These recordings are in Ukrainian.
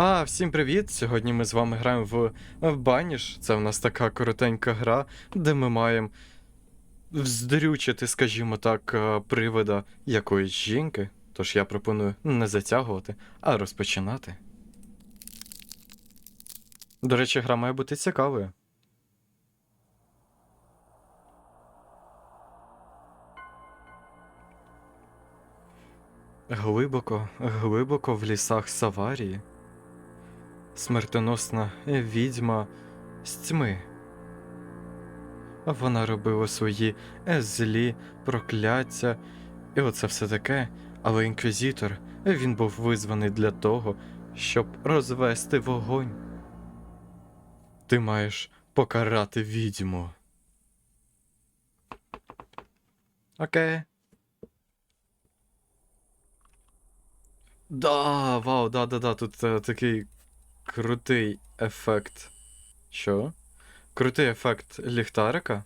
А, всім привіт! Сьогодні ми з вами граємо в, Баніш. Це в нас така коротенька гра, де ми маємо вздрючити, скажімо так, е, привода якоїсь жінки. Тож я пропоную не затягувати, а розпочинати. До речі, гра має бути цікавою. Глибоко, глибоко в лісах Саварії смертоносна відьма з тьми. Вона робила свої злі прокляття, і оце все таке, але інквізитор він був визваний для того, щоб розвести вогонь. Ти маєш покарати відьму. Окей. Да, вау, да, да, да, тут е, такий крутий ефект. Що? Крутий ефект ліхтарика.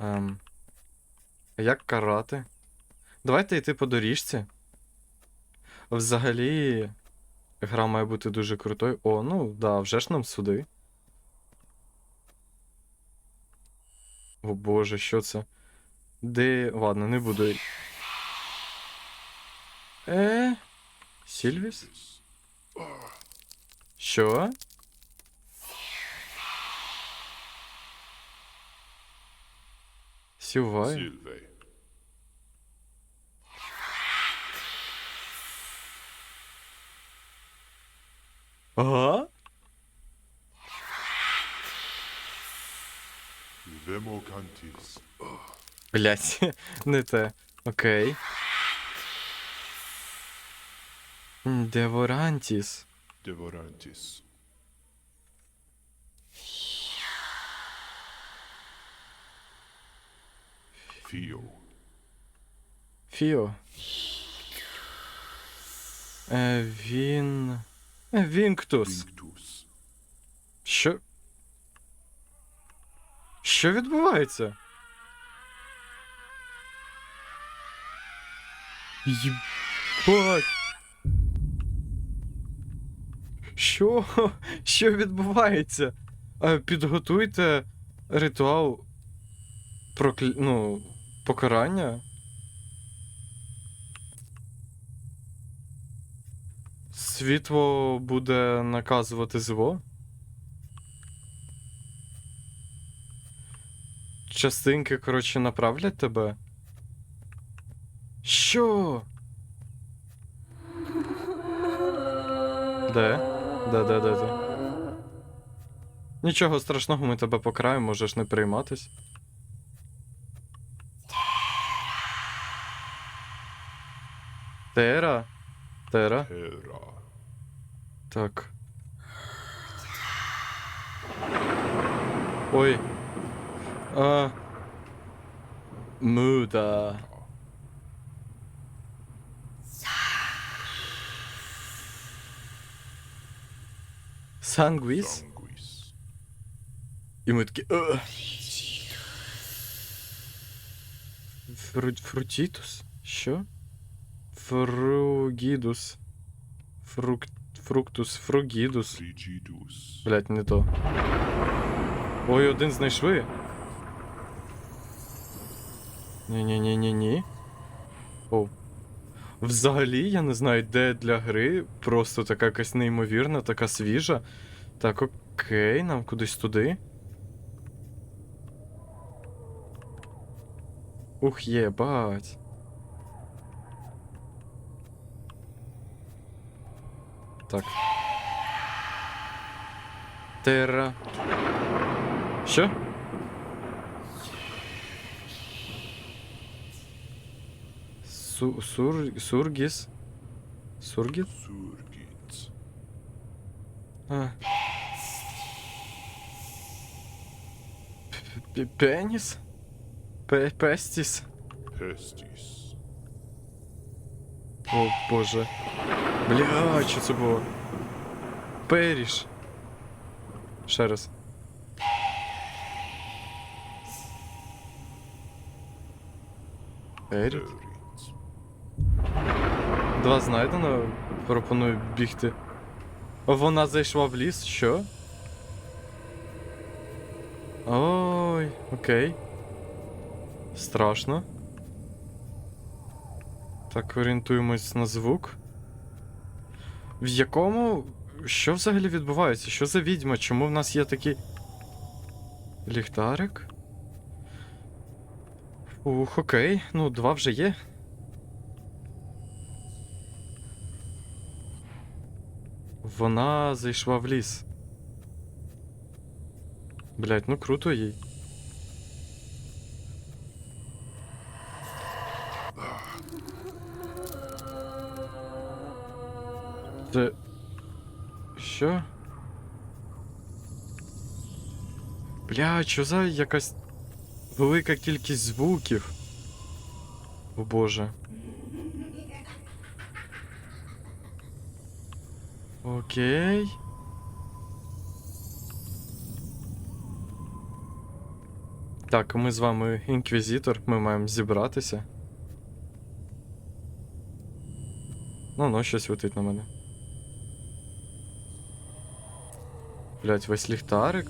Ем. Як карати? Давайте йти по доріжці. Взагалі, гра має бути дуже крутою. О, ну да, вже ж нам сюди. О боже, що це? Де. Ладно, не буду. Е? Сільвіс? Що? Сильвей. Ага? Вемокантис. Блять, не те. Окей. Деворантіс. Devorantис. Fio. Фіо. Е, він. е, Вінктус. Що. Що відбувається? Єбать. Що? Що відбувається? Підготуйте ритуал проклі... ну, покарання. Світло буде наказувати зло. Частинки, коротше, направлять тебе. Що? Де? Де, де, де, де? Нічого страшного, ми тебе покараємо, можеш не прийматись. Тера? Тера? Terra. Так. Ой. А. Муда. Сангвіс? Sanguis. І ми такі. «Е». Фру... Фрутітус? Що? Фругідус. Фрук... Фруктус, фругідус. Блять, не то. Ой, один знайшли. Ні-ні-ні-ні-ні. О. Взагалі, я не знаю, де для гри. Просто така якась неймовірна, така свіжа. Так, окей, нам кудись туди. Ух, єбать. Так. Терра. Що? Су сур сургіс? Сургіс? Surgit. А. П- Пеніс? Пе- Пестіс? Pestis. О боже. Бля, що це було? Періш. Ще раз. Ерік? Два знайдено. Пропоную бігти. Вона зайшла в ліс, що? Ой, окей. Страшно. Так, орієнтуємось на звук. В якому. Що взагалі відбувається? Що за відьма? Чому в нас є такий. Ліхтарик? Ух, окей. Ну, два вже є. Вона зайшла в ліс. Блять, ну круто їй. Це. Що? Бля, що за якась велика кількість звуків? О боже. Окей. Так, ми з вами інквізитор, ми маємо зібратися. Ну, ну, щось летить на мене. Блять, весь ліхтарик.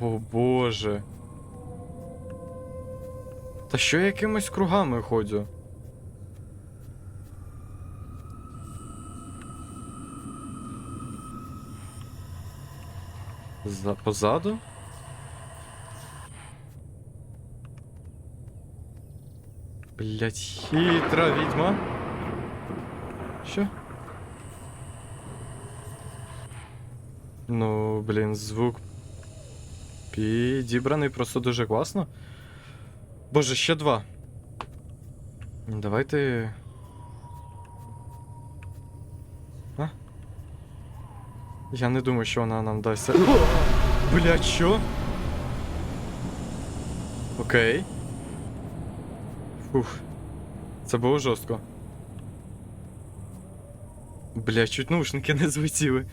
О боже. Та що я якимись кругами ходжу? Позаду? Блять, хитра відьма. Що? Ну, блін, звук підібраний просто дуже класно. Боже, ще два. Давайте. Я не думаю, що вона нам дасть. Блять, що? Окей. Фух. Це було жорстко. Бля, чуть наушники не злетіли.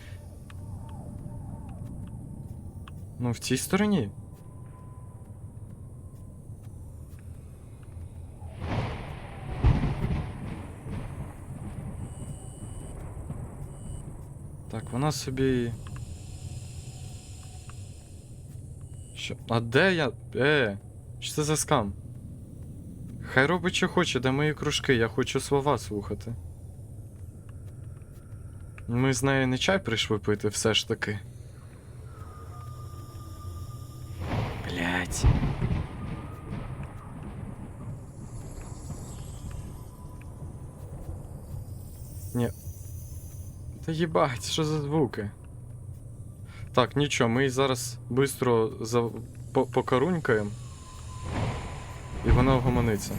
Ну, в цій стороні. Вона собі. Що? А де я. Е, що це за скам? Хай робить, що хоче, де мої кружки, я хочу слова слухати. Ми з нею не чай прийшли пити все ж таки. Блять. Ні. Та їбать, що за звуки? Так, нічого, ми зараз швидко за... по- покарунькаємо. І вона вгомониться.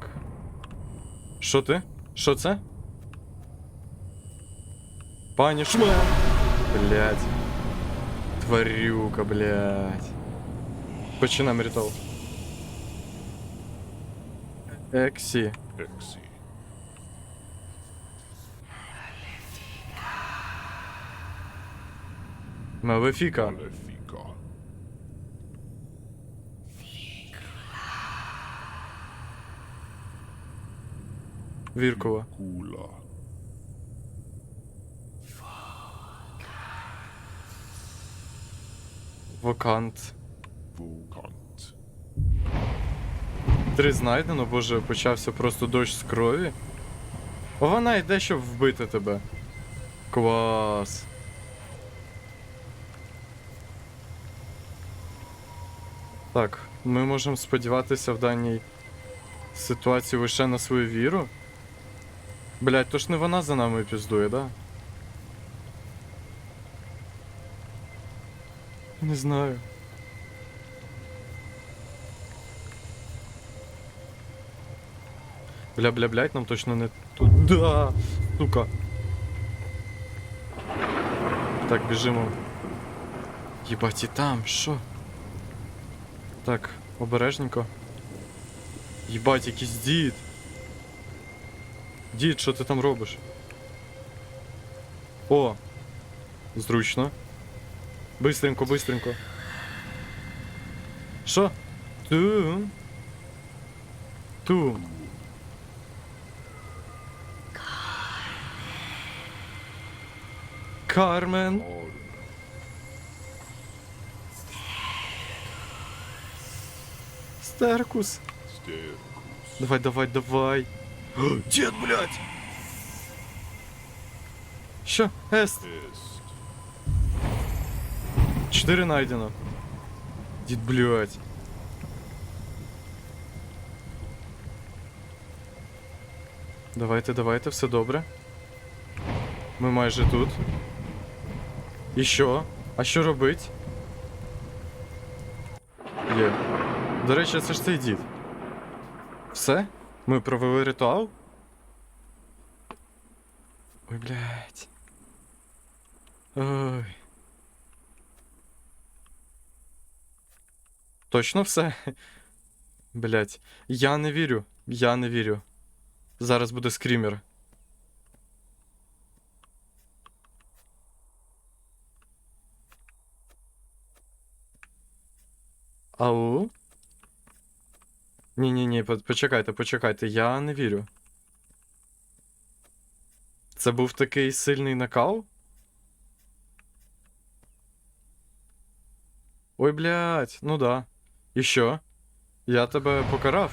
Так. Що ти? Що це? Пані Шмен! Блять. Тварюка, блять. Починаємо ритуал. Ексі. Exi. Малефіка. Віркова. Вокант. Vokant. Три знайдено, боже, почався просто дощ з крові. Вона йде, щоб вбити тебе. Клас. Так, ми можемо сподіватися в даній ситуації лише на свою віру. Блять, то ж не вона за нами піздує, да? Не знаю. Бля, бля, блять, нам точно не туда, сука. Так, біжимо. Єбать, і там, що? Так, обережненько. Єбать, якийсь дід. Дід, що ти там робиш? О! Зручно. Бистренько, бистренько. Що? Ту. Ту. Кармен. Or Стеркус. Sterkus. Давай, давай, давай. О, Дід, блядь! Що? Ест? Est. Чотири найдено. Дід, блядь. Давайте, давайте, все добре. Ми майже тут. І що? А що робить? Є. До речі, це ж цей дід. Все? Ми провели ритуал? Ой, блядь. Ой. Точно все? Блять, я не вірю. Я не вірю. Зараз буде скрімер. Ау? Ні-ні-ні, почекайте, почекайте, я не вірю. Це був такий сильний накал? Ой, блядь, ну да. І що? Я тебе покарав.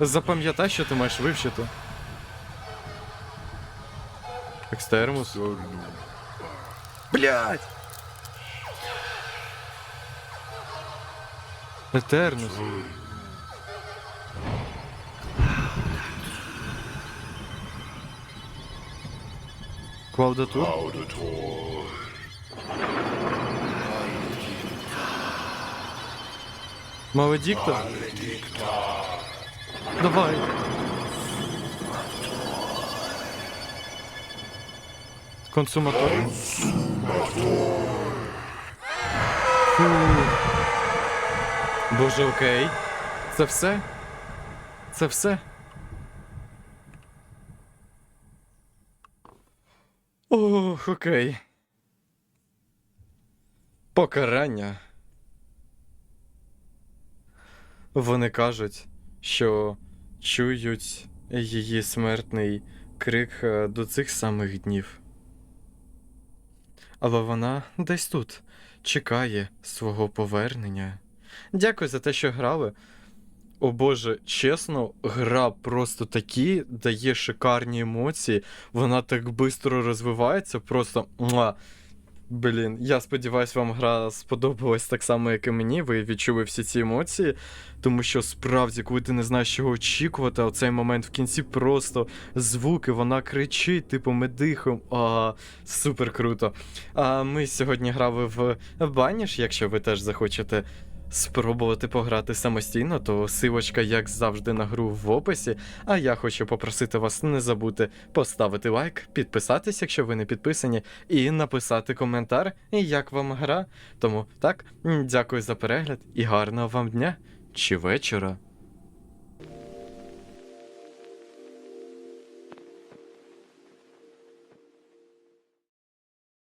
Запам'ятай, що ти маєш вивчити. Екстермус. Sörnum. Блядь! Етернус. Клаудатур? Auditor. Маледіктор? Давай. Консуматор? Фу. Боже, окей. Це все? Це все? Ох, окей. Покарання. Вони кажуть, що чують її смертний крик е, до цих самих днів. Але вона десь тут чекає свого повернення. Дякую за те, що грали. О Боже, чесно, гра просто такі дає шикарні емоції. Вона так швидко розвивається, просто. Муа. Блін, я сподіваюся, вам гра сподобалась так само, як і мені. Ви відчули всі ці емоції. Тому що справді, коли ти не знаєш, чого очікувати, а цей момент в кінці просто звуки, вона кричить, типу, ми дихаємо. А, супер круто. А ми сьогодні грали в Баніш, якщо ви теж захочете. Спробувати пограти самостійно, то силочка, як завжди, на гру в описі. А я хочу попросити вас не забути поставити лайк, підписатись, якщо ви не підписані, і написати коментар, як вам гра. Тому так, дякую за перегляд і гарного вам дня чи вечора.